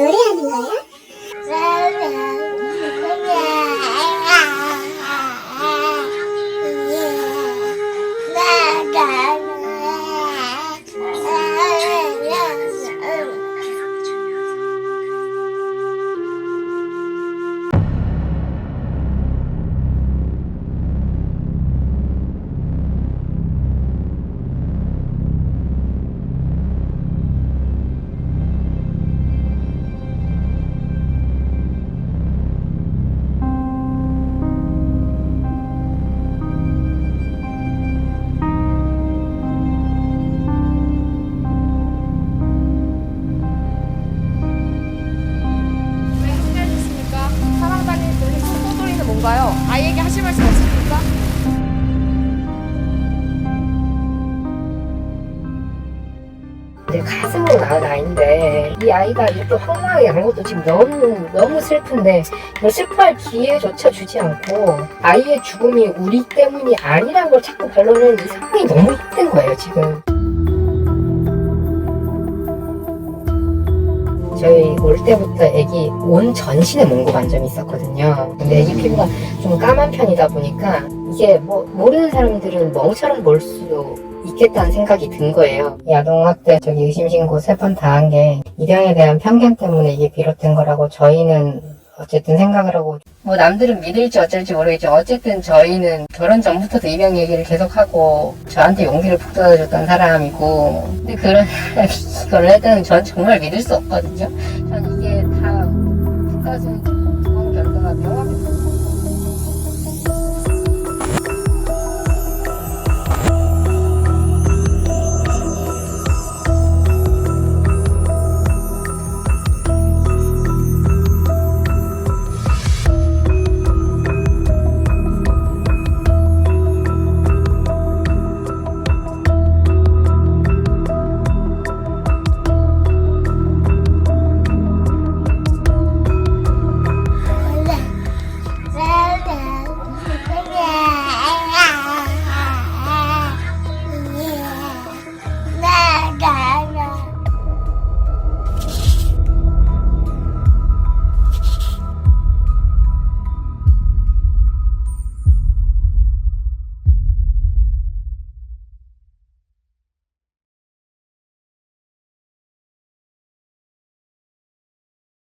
Görüyor bunları. 뭔가요? 아이에게 하실 말씀 없습니까? 이제 가슴으로 낳은 아이인데 이 아이가 이렇게 황망하게 간 것도 지금 너무 너무 슬픈데 이걸 슬퍼할 기회조차 주지 않고 아이의 죽음이 우리 때문이 아니라는 걸 자꾸 반론하는 이 상황이 너무 힘든 거예요 지금 저희 올 때부터 애기 온 전신에 몽고 반점이 있었거든요 근데 애기 피부가 좀 까만 편이다 보니까 이게 뭐 모르는 사람들은 멍처럼 볼 수도 있겠다는 생각이 든 거예요. 이 아동학대 저기 의심신고 세 번 다 한 게 입양에 대한 편견 때문에 이게 비롯된 거라고 저희는 어쨌든 생각을 하고. 뭐 남들은 믿을지 어쩔지 모르겠지만 어쨌든 저희는 결혼 전부터도 입양 얘기를 계속하고 저한테 용기를 북돋아줬던 사람이고. 근데 그런 이걸 했다는 전 정말 믿을 수 없거든요. 전 이게 다 명확히